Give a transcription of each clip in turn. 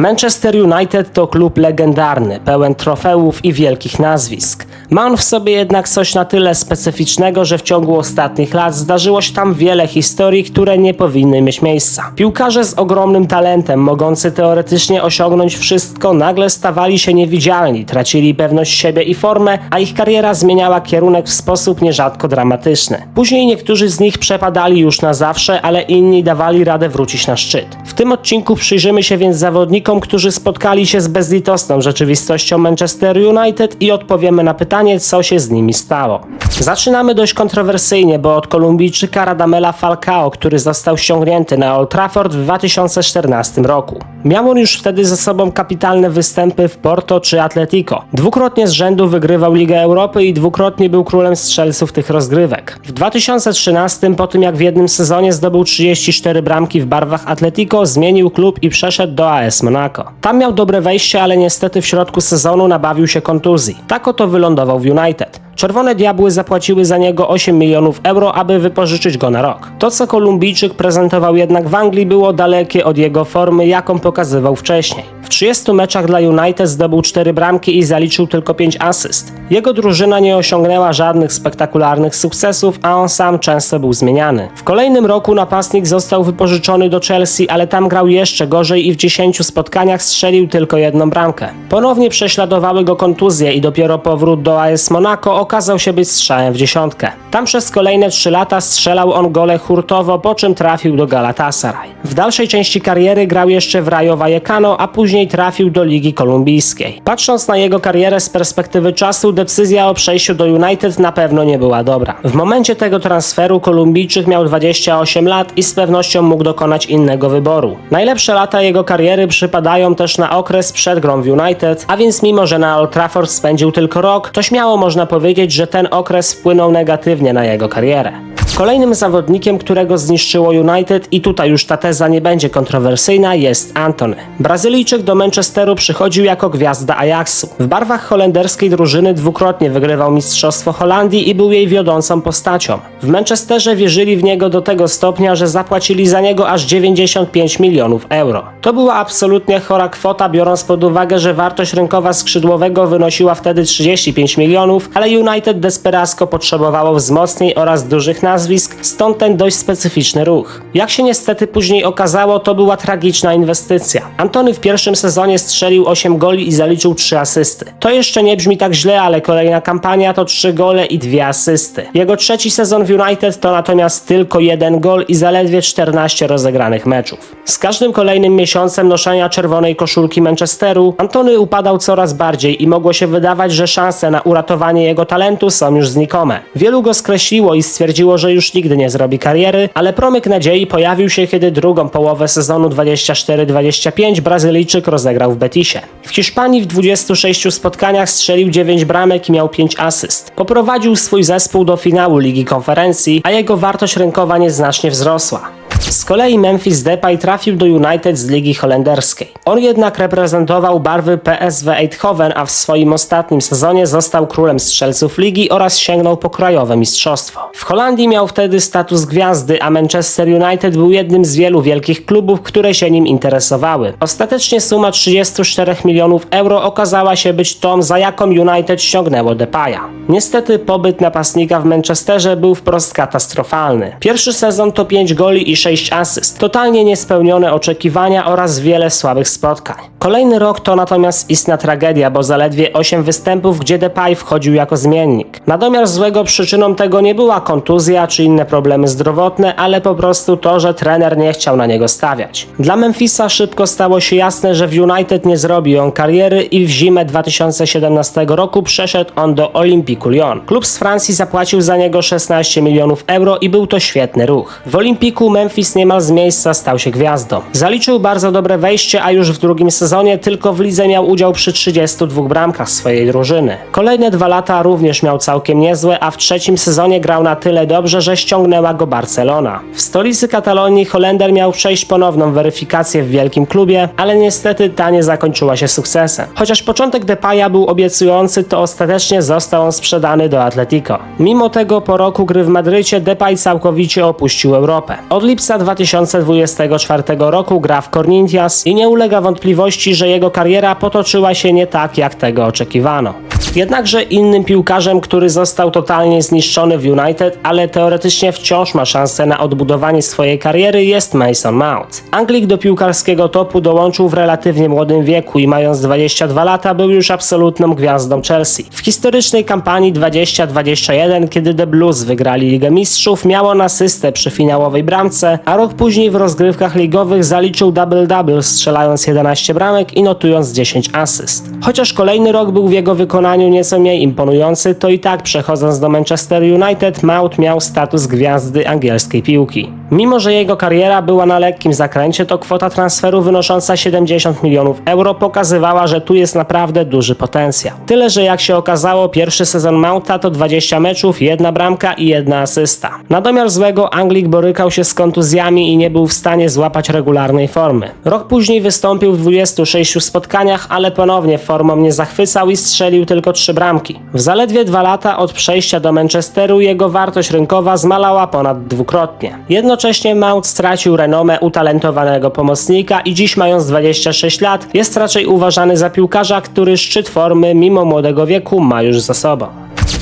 Manchester United to klub legendarny, pełen trofeów i wielkich nazwisk. Ma on w sobie jednak coś na tyle specyficznego, że w ciągu ostatnich lat zdarzyło się tam wiele historii, które nie powinny mieć miejsca. Piłkarze z ogromnym talentem, mogący teoretycznie osiągnąć wszystko, nagle stawali się niewidzialni, tracili pewność siebie i formę, a ich kariera zmieniała kierunek w sposób nierzadko dramatyczny. Później niektórzy z nich przepadali już na zawsze, ale inni dawali radę wrócić na szczyt. W tym odcinku przyjrzymy się więc zawodnikom, którzy spotkali się z bezlitosną rzeczywistością Manchester United i odpowiemy na pytanie, co się z nimi stało. Zaczynamy dość kontrowersyjnie, bo od Kolumbijczyka Radamela Falcao, który został ściągnięty na Old Trafford w 2014 roku. Miał on już wtedy ze sobą kapitalne występy w Porto czy Atletico. Dwukrotnie z rzędu wygrywał Ligę Europy i dwukrotnie był królem strzelców tych rozgrywek. W 2013, po tym jak w jednym sezonie zdobył 34 bramki w barwach Atletico, zmienił klub i przeszedł do AS Monaco. Tam miał dobre wejście, ale niestety w środku sezonu nabawił się kontuzji. Tak oto wylądował w United. Czerwone Diabły zapłaciły za niego 8 milionów euro, aby wypożyczyć go na rok. To, co Kolumbijczyk prezentował jednak w Anglii, było dalekie od jego formy, jaką pokazywał wcześniej. W 30 meczach dla United zdobył 4 bramki i zaliczył tylko 5 asyst. Jego drużyna nie osiągnęła żadnych spektakularnych sukcesów, a on sam często był zmieniany. W kolejnym roku napastnik został wypożyczony do Chelsea, ale tam grał jeszcze gorzej i w 10 spotkaniach strzelił tylko jedną bramkę. Ponownie prześladowały go kontuzje i dopiero powrót do AS Monaco okazał się być strzałem w dziesiątkę. Tam przez kolejne 3 lata strzelał on gole hurtowo, po czym trafił do Galatasaray. W dalszej części kariery grał jeszcze w Rayo Vallecano, a później trafił do Ligi Kolumbijskiej. Patrząc na jego karierę z perspektywy czasu, decyzja o przejściu do United na pewno nie była dobra. W momencie tego transferu Kolumbijczyk miał 28 lat i z pewnością mógł dokonać innego wyboru. Najlepsze lata jego kariery przypadają też na okres przed grą w United, a więc mimo, że na Old Trafford spędził tylko rok, to śmiało można powiedzieć, że ten okres wpłynął negatywnie na jego karierę. Kolejnym zawodnikiem, którego zniszczyło United i tutaj już ta teza nie będzie kontrowersyjna, jest Antony. Brazylijczyk do Manchesteru przychodził jako gwiazda Ajaxu. W barwach holenderskiej drużyny dwukrotnie wygrywał Mistrzostwo Holandii i był jej wiodącą postacią. W Manchesterze wierzyli w niego do tego stopnia, że zapłacili za niego aż 95 milionów euro. To była absolutnie chora kwota, biorąc pod uwagę, że wartość rynkowa skrzydłowego wynosiła wtedy 35 milionów, ale United desperacko potrzebowało wzmocnień oraz dużych nazwisk, stąd ten dość specyficzny ruch. Jak się niestety później okazało, to była tragiczna inwestycja. Antony w pierwszym sezonie strzelił 8 goli i zaliczył 3 asysty. To jeszcze nie brzmi tak źle, ale kolejna kampania to 3 gole i 2 asysty. Jego trzeci sezon w United to natomiast tylko jeden gol i zaledwie 14 rozegranych meczów. Z każdym kolejnym miesiącem noszenia czerwonej koszulki Manchesteru, Antony upadał coraz bardziej i mogło się wydawać, że szanse na uratowanie jego talentu są już znikome. Wielu go skreśliło i stwierdziło, że już nigdy nie zrobi kariery, ale promyk nadziei pojawił się, kiedy drugą połowę sezonu 24-25 Brazylijczyk rozegrał w Betisie. W Hiszpanii w 26 spotkaniach strzelił 9 bramek i miał 5 asyst. Poprowadził swój zespół do finału Ligi Konferencji, a jego wartość rynkowa nieznacznie wzrosła. Z kolei Memphis Depay trafił do United z ligi holenderskiej. On jednak reprezentował barwy PSV Eindhoven, a w swoim ostatnim sezonie został królem strzelców ligi oraz sięgnął po krajowe mistrzostwo. W Holandii miał wtedy status gwiazdy, a Manchester United był jednym z wielu wielkich klubów, które się nim interesowały. Ostatecznie suma 34 milionów euro okazała się być tą, za jaką United ściągnęło Depaya. Niestety pobyt napastnika w Manchesterze był wprost katastrofalny. Pierwszy sezon to 5 goli i 6 asyst, totalnie niespełnione oczekiwania oraz wiele słabych spotkań. Kolejny rok to natomiast istna tragedia, bo zaledwie 8 występów, gdzie Depay wchodził jako zmiennik. Na domiar złego przyczyną tego nie była kontuzja czy inne problemy zdrowotne, ale po prostu to, że trener nie chciał na niego stawiać. Dla Memphisa szybko stało się jasne, że w United nie zrobi on kariery i w zimę 2017 roku przeszedł on do Olympiku Lyon. Klub z Francji zapłacił za niego 16 milionów euro i był to świetny ruch. W Olympiku Memphis niemal z miejsca stał się gwiazdą. Zaliczył bardzo dobre wejście, a już w drugim sezonie tylko w lidze miał udział przy 32 bramkach swojej drużyny. Kolejne dwa lata również miał całkiem niezłe, a w trzecim sezonie grał na tyle dobrze, że ściągnęła go Barcelona. W stolicy Katalonii Holender miał przejść ponowną weryfikację w wielkim klubie, ale niestety ta nie zakończyła się sukcesem. Chociaż początek Depaya był obiecujący, to ostatecznie został on sprzedany do Atletico. Mimo tego po roku gry w Madrycie Depay całkowicie opuścił Europę. Od lipca końca 2024 roku gra w Corinthians i nie ulega wątpliwości, że jego kariera potoczyła się nie tak, jak tego oczekiwano. Jednakże innym piłkarzem, który został totalnie zniszczony w United, ale teoretycznie wciąż ma szansę na odbudowanie swojej kariery jest Mason Mount. Anglik do piłkarskiego topu dołączył w relatywnie młodym wieku i mając 22 lata był już absolutną gwiazdą Chelsea. W historycznej kampanii 2021, kiedy The Blues wygrali Ligę Mistrzów, miał on asystę przy finałowej bramce, a rok później w rozgrywkach ligowych zaliczył double-double, strzelając 11 bramek i notując 10 asyst. Chociaż kolejny rok był w jego wykonaniu nieco mniej imponujący, to i tak przechodząc do Manchester United, Mount miał status gwiazdy angielskiej piłki. Mimo, że jego kariera była na lekkim zakręcie, to kwota transferu wynosząca 70 milionów euro pokazywała, że tu jest naprawdę duży potencjał. Tyle, że jak się okazało, pierwszy sezon Mounta to 20 meczów, jedna bramka i jedna asysta. Na domiar złego Anglik borykał się z kontuzjami i nie był w stanie złapać regularnej formy. Rok później wystąpił w 26 spotkaniach, ale ponownie formą nie zachwycał i strzelił tylko 3 bramki. W zaledwie dwa lata od przejścia do Manchesteru jego wartość rynkowa zmalała ponad dwukrotnie. Jednocześnie Mount stracił renomę utalentowanego pomocnika i dziś mając 26 lat jest raczej uważany za piłkarza, który szczyt formy mimo młodego wieku ma już za sobą.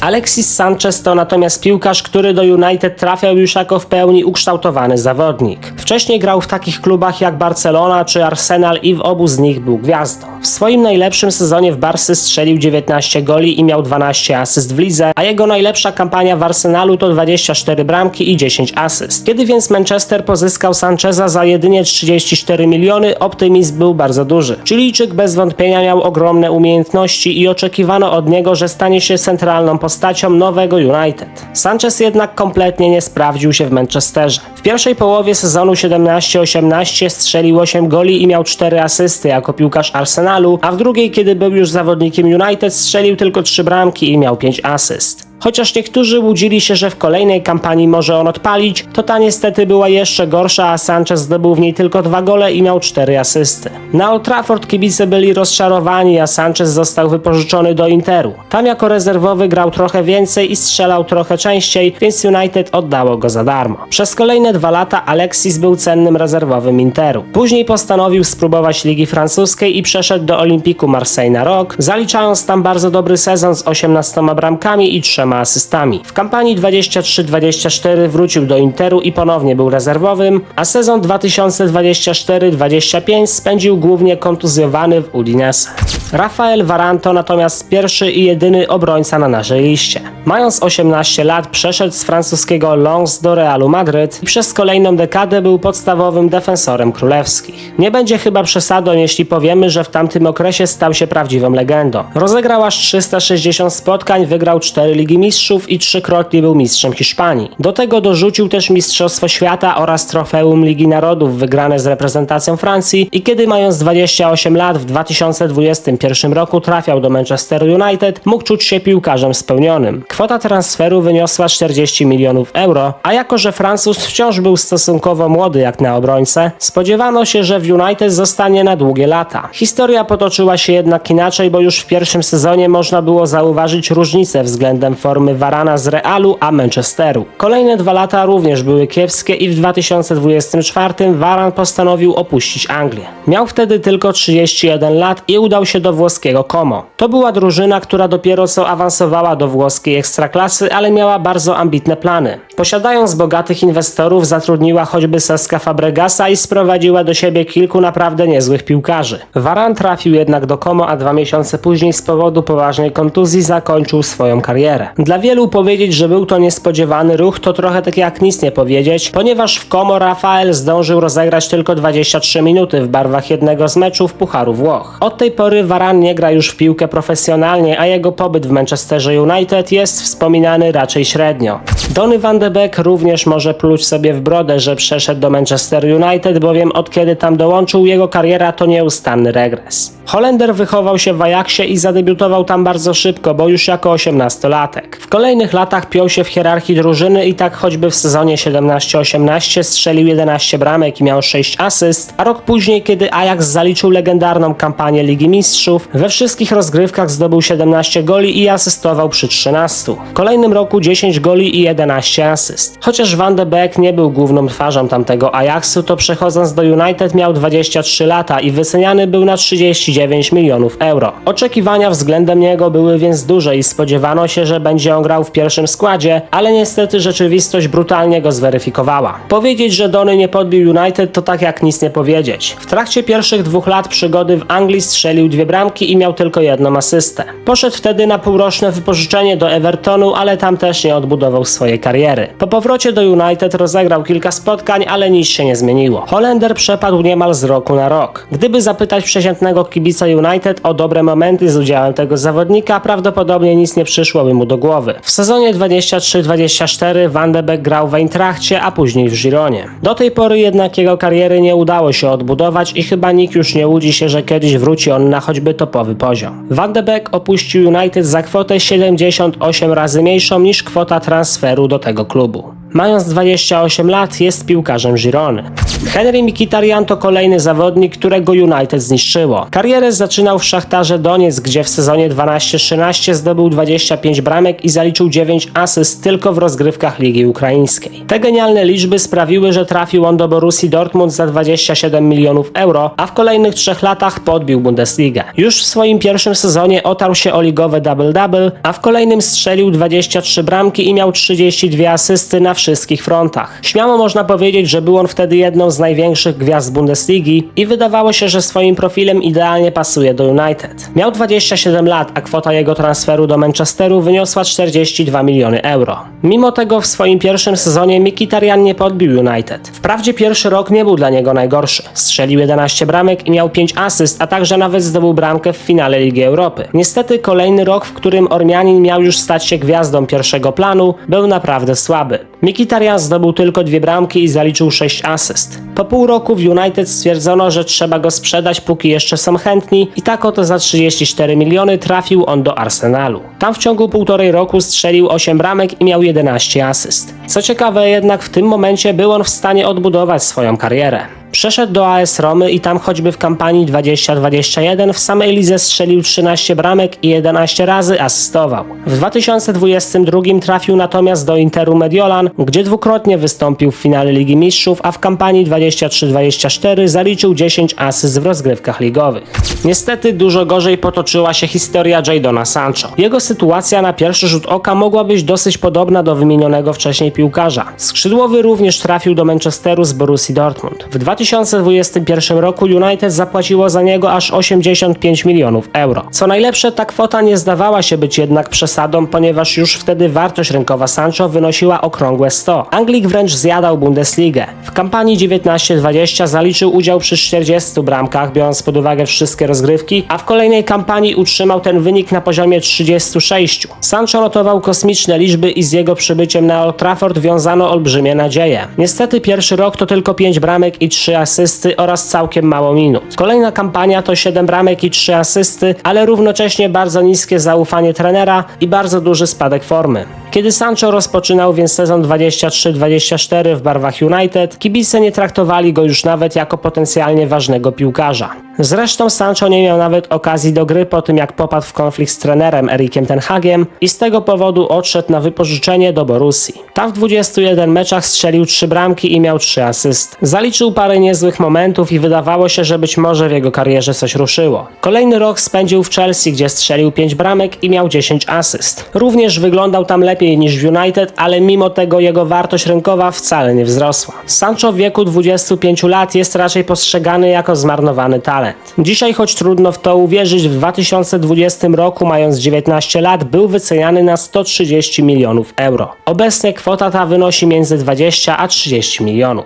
Alexis Sanchez to natomiast piłkarz, który do United trafiał już jako w pełni ukształtowany zawodnik. Wcześniej grał w takich klubach jak Barcelona czy Arsenal i w obu z nich był gwiazdą. W swoim najlepszym sezonie w Barsy strzelił 19 goli i miał 12 asyst w lidze, a jego najlepsza kampania w Arsenalu to 24 bramki i 10 asyst. Kiedy więc Manchester pozyskał Sancheza za jedynie 34 miliony, optymizm był bardzo duży. Chilijczyk bez wątpienia miał ogromne umiejętności i oczekiwano od niego, że stanie się centralną postacią nowego United. Sanchez jednak kompletnie nie sprawdził się w Manchesterze. W pierwszej połowie sezonu 17-18 strzelił 8 goli i miał 4 asysty jako piłkarz Arsenalu, a w drugiej, kiedy był już zawodnikiem United, strzelił tylko 3 bramki i miał 5 asyst. Chociaż niektórzy łudzili się, że w kolejnej kampanii może on odpalić, to ta niestety była jeszcze gorsza, a Sanchez zdobył w niej tylko dwa gole i miał cztery asysty. Na Old Trafford kibice byli rozczarowani, a Sanchez został wypożyczony do Interu. Tam jako rezerwowy grał trochę więcej i strzelał trochę częściej, więc United oddało go za darmo. Przez kolejne dwa lata Alexis był cennym rezerwowym Interu. Później postanowił spróbować Ligi Francuskiej i przeszedł do Olimpiku Marseille na rok, zaliczając tam bardzo dobry sezon z 18 bramkami i trzema asystami. W kampanii 23-24 wrócił do Interu i ponownie był rezerwowym, a sezon 2024-25 spędził głównie kontuzjowany w Udinese. Rafael Varanto natomiast pierwszy i jedyny obrońca na naszej liście. Mając 18 lat przeszedł z francuskiego Lens do Realu Madryt i przez kolejną dekadę był podstawowym defensorem królewskich. Nie będzie chyba przesadą, jeśli powiemy, że w tamtym okresie stał się prawdziwą legendą. Rozegrał aż 360 spotkań, wygrał 4 Ligi Mistrzów i trzykrotnie był mistrzem Hiszpanii. Do tego dorzucił też Mistrzostwo Świata oraz Trofeum Ligi Narodów wygrane z reprezentacją Francji i kiedy mając 28 lat w 2021 roku trafiał do Manchester United, mógł czuć się piłkarzem spełnionym. Kwota transferu wyniosła 40 milionów euro, a jako że Francuz wciąż był stosunkowo młody jak na obrońcę, spodziewano się, że w United zostanie na długie lata. Historia potoczyła się jednak inaczej, bo już w pierwszym sezonie można było zauważyć różnicę względem formy Varana z Realu a Manchesteru. Kolejne dwa lata również były kiepskie i w 2024 Varan postanowił opuścić Anglię. Miał wtedy tylko 31 lat i udał się do włoskiego Como. To była drużyna, która dopiero co awansowała do włoskiej ekstraklasy, ale miała bardzo ambitne plany. Posiadając bogatych inwestorów, zatrudniła choćby Seska Fabregasa i sprowadziła do siebie kilku naprawdę niezłych piłkarzy. Varan trafił jednak do Como, a dwa miesiące później z powodu poważnej kontuzji zakończył swoją karierę. Dla wielu powiedzieć, że był to niespodziewany ruch, to trochę tak jak nic nie powiedzieć, ponieważ w Como Rafael zdążył rozegrać tylko 23 minuty w barwach jednego z meczów Pucharu Włoch. Od tej pory Varan nie gra już w piłkę profesjonalnie, a jego pobyt w Manchesterze United jest wspominany raczej średnio. Donny van de Beek również może pluć sobie w brodę, że przeszedł do Manchester United, bowiem od kiedy tam dołączył, jego kariera to nieustanny regres. Holender wychował się w Ajaxie i zadebiutował tam bardzo szybko, bo już jako 18-latek. W kolejnych latach piął się w hierarchii drużyny i tak choćby w sezonie 17-18 strzelił 11 bramek i miał 6 asyst, a rok później, kiedy Ajax zaliczył legendarną kampanię Ligi Mistrzów, we wszystkich rozgrywkach zdobył 17 goli i asystował przy 13. W kolejnym roku 10 goli i 11 asyst asyst. Chociaż Van de Beek nie był główną twarzą tamtego Ajaxu, to przechodząc do United miał 23 lata i wyceniany był na 39 milionów euro. Oczekiwania względem niego były więc duże i spodziewano się, że będzie on grał w pierwszym składzie, ale niestety rzeczywistość brutalnie go zweryfikowała. Powiedzieć, że Dony nie podbił United to tak jak nic nie powiedzieć. W trakcie pierwszych dwóch lat przygody w Anglii strzelił dwie bramki i miał tylko jedną asystę. Poszedł wtedy na półroczne wypożyczenie do Evertonu, ale tam też nie odbudował swojej kariery. Po powrocie do United rozegrał kilka spotkań, ale nic się nie zmieniło. Holender przepadł niemal z roku na rok. Gdyby zapytać przeciętnego kibica United o dobre momenty z udziałem tego zawodnika, prawdopodobnie nic nie przyszłoby mu do głowy. W sezonie 23-24 Van de Beek grał w Eintrachcie, a później w Gironie. Do tej pory jednak jego kariery nie udało się odbudować i chyba nikt już nie łudzi się, że kiedyś wróci on na choćby topowy poziom. Van de Beek opuścił United za kwotę 78 razy mniejszą niż kwota transferu do tego klubu. Mając 28 lat jest piłkarzem Girony. Henry Mkhitaryan to kolejny zawodnik, którego United zniszczyło. Karierę zaczynał w Szachtarze Doniec, gdzie w sezonie 12-13 zdobył 25 bramek i zaliczył 9 asyst tylko w rozgrywkach Ligi Ukraińskiej. Te genialne liczby sprawiły, że trafił on do Borussii Dortmund za 27 milionów euro, a w kolejnych trzech latach podbił Bundesligę. Już w swoim pierwszym sezonie otarł się o ligowe double-double, a w kolejnym strzelił 23 bramki i miał 32 asysty na wszystkich frontach. Śmiało można powiedzieć, że był on wtedy jedną z największych gwiazd Bundesligi i wydawało się, że swoim profilem idealnie pasuje do United. Miał 27 lat, a kwota jego transferu do Manchesteru wyniosła 42 miliony euro. Mimo tego w swoim pierwszym sezonie Mkhitaryan nie podbił United. Wprawdzie pierwszy rok nie był dla niego najgorszy. Strzelił 11 bramek i miał 5 asyst, a także nawet zdobył bramkę w finale Ligi Europy. Niestety kolejny rok, w którym Ormianin miał już stać się gwiazdą pierwszego planu, był naprawdę słaby. Mkhitaryan zdobył tylko dwie bramki i zaliczył 6 asyst. Po pół roku w United stwierdzono, że trzeba go sprzedać, póki jeszcze są chętni i tak oto za 34 miliony trafił on do Arsenalu. Tam w ciągu półtorej roku strzelił 8 bramek i miał 11 asyst. Co ciekawe jednak w tym momencie był on w stanie odbudować swoją karierę. Przeszedł do AS Romy i tam choćby w kampanii 2021 w samej lidze strzelił 13 bramek i 11 razy asystował. W 2022 trafił natomiast do Interu Mediolan, gdzie dwukrotnie wystąpił w finale Ligi Mistrzów, a w kampanii 23-24 zaliczył 10 asyst w rozgrywkach ligowych. Niestety dużo gorzej potoczyła się historia Jadona Sancho. Jego sytuacja na pierwszy rzut oka mogła być dosyć podobna do wymienionego wcześniej piłkarza. Skrzydłowy również trafił do Manchesteru z Borussii Dortmund. W 2021 roku United zapłaciło za niego aż 85 milionów euro. Co najlepsze, ta kwota nie zdawała się być jednak przesadą, ponieważ już wtedy wartość rynkowa Sancho wynosiła okrągłe 100. Anglik wręcz zjadał Bundesligę. W kampanii 19-20 zaliczył udział przy 40 bramkach, biorąc pod uwagę wszystkie rozgrywki, a w kolejnej kampanii utrzymał ten wynik na poziomie 36. Sancho notował kosmiczne liczby i z jego przybyciem na Old Trafford wiązano olbrzymie nadzieje. Niestety pierwszy rok to tylko 5 bramek i 3 asysty oraz całkiem mało minut. Kolejna kampania to 7 bramek i 3 asysty, ale równocześnie bardzo niskie zaufanie trenera i bardzo duży spadek formy. Kiedy Sancho rozpoczynał więc sezon 23-24 w barwach United, kibice nie traktowali go już nawet jako potencjalnie ważnego piłkarza. Zresztą Sancho nie miał nawet okazji do gry po tym jak popadł w konflikt z trenerem Erikiem Ten Hagiem i z tego powodu odszedł na wypożyczenie do Borussii. Tam w 21 meczach strzelił 3 bramki i miał 3 asysty. Zaliczył parę niezłych momentów i wydawało się, że być może w jego karierze coś ruszyło. Kolejny rok spędził w Chelsea, gdzie strzelił 5 bramek i miał 10 asyst. Również wyglądał tam lepiej niż w United, ale mimo tego jego wartość rynkowa wcale nie wzrosła. Sancho w wieku 25 lat jest raczej postrzegany jako zmarnowany talent. Dzisiaj, choć trudno w to uwierzyć, w 2020 roku, mając 19 lat, był wyceniany na 130 milionów euro. Obecnie kwota ta wynosi między 20 a 30 milionów.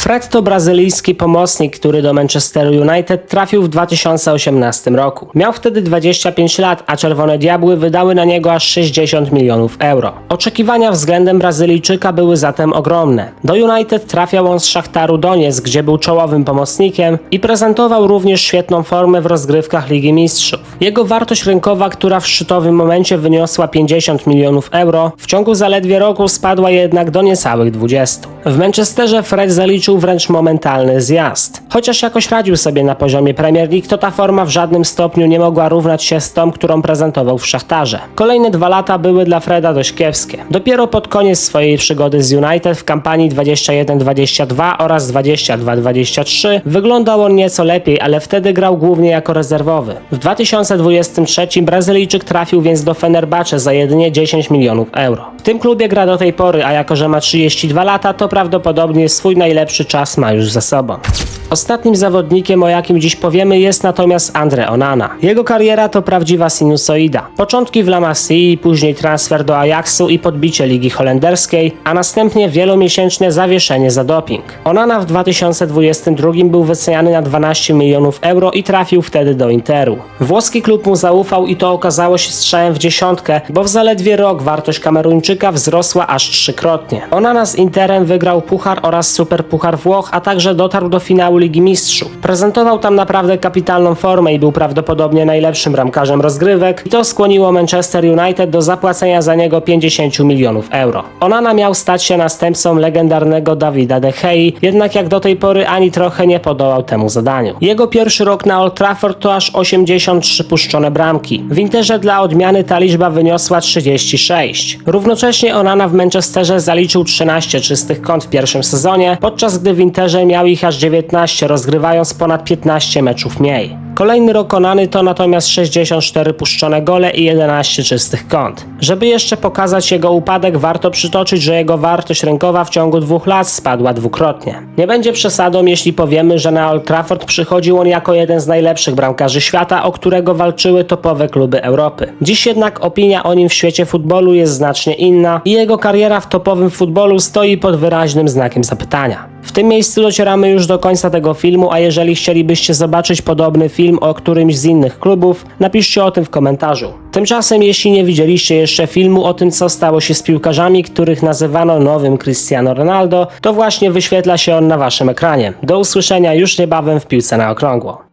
Fred to brazylijski pomocnik, który do Manchesteru United trafił w 2018 roku. Miał wtedy 25 lat, a Czerwone Diabły wydały na niego aż 60 milionów euro. Oczekiwania względem Brazylijczyka były zatem ogromne. Do United trafiał on z Szachtaru Doniec, gdzie był czołowym pomocnikiem i prezentował również świetną formę w rozgrywkach Ligi Mistrzów. Jego wartość rynkowa, która w szczytowym momencie wyniosła 50 milionów euro, w ciągu zaledwie roku spadła jednak do niecałych 20. W Manchesterze Fred zaliczył wręcz momentalny zjazd. Chociaż jakoś radził sobie na poziomie Premier League, to ta forma w żadnym stopniu nie mogła równać się z tą, którą prezentował w Szachtarze. Kolejne dwa lata były dla Freda dość Dopiero pod koniec swojej przygody z United w kampanii 21-22 oraz 22-23 wyglądał on nieco lepiej, ale wtedy grał głównie jako rezerwowy. W 2023 Brazylijczyk trafił więc do Fenerbahce za jedynie 10 milionów euro. W tym klubie gra do tej pory, a jako że ma 32 lata, to prawdopodobnie swój najlepszy czas ma już za sobą. Ostatnim zawodnikiem, o jakim dziś powiemy, jest natomiast Andre Onana. Jego kariera to prawdziwa sinusoida. Początki w La Masie, później transfer do Ajaxu i podbicie ligi holenderskiej, a następnie wielomiesięczne zawieszenie za doping. Onana w 2022 był wyceniany na 12 milionów euro i trafił wtedy do Interu. Włoski klub mu zaufał i to okazało się strzałem w dziesiątkę, bo w zaledwie rok wartość Kameruńczyka wzrosła aż trzykrotnie. Onana z Interem wygrał puchar oraz superpuchar Włoch, a także dotarł do finału Ligi Mistrzów. Prezentował tam naprawdę kapitalną formę i był prawdopodobnie najlepszym bramkarzem rozgrywek i to skłoniło Manchester United do zapłacenia za niego 50 milionów euro. Onana miał stać się następcą legendarnego Davida De Gea, jednak jak do tej pory ani trochę nie podołał temu zadaniu. Jego pierwszy rok na Old Trafford to aż 83 puszczone bramki. W Interze dla odmiany ta liczba wyniosła 36. Równocześnie Onana w Manchesterze zaliczył 13 czystych kąt w pierwszym sezonie, podczas gdy w Interze miał ich aż 19, rozgrywając ponad 15 meczów mniej. Kolejny rok Onany to natomiast 64 puszczone gole i 11 czystych kąt. Żeby jeszcze pokazać jego upadek, warto przytoczyć, że jego wartość rynkowa w ciągu dwóch lat spadła dwukrotnie. Nie będzie przesadą, jeśli powiemy, że na Old Trafford przychodził on jako jeden z najlepszych bramkarzy świata, o którego walczyły topowe kluby Europy. Dziś jednak opinia o nim w świecie futbolu jest znacznie inna i jego kariera w topowym futbolu stoi pod wyraźnym znakiem zapytania. W tym miejscu docieramy już do końca tego filmu, a jeżeli chcielibyście zobaczyć podobny film o którymś z innych klubów, napiszcie o tym w komentarzu. Tymczasem, jeśli nie widzieliście jeszcze filmu o tym, co stało się z piłkarzami, których nazywano nowym Cristiano Ronaldo, to właśnie wyświetla się on na waszym ekranie. Do usłyszenia już niebawem w piłce na okrągło.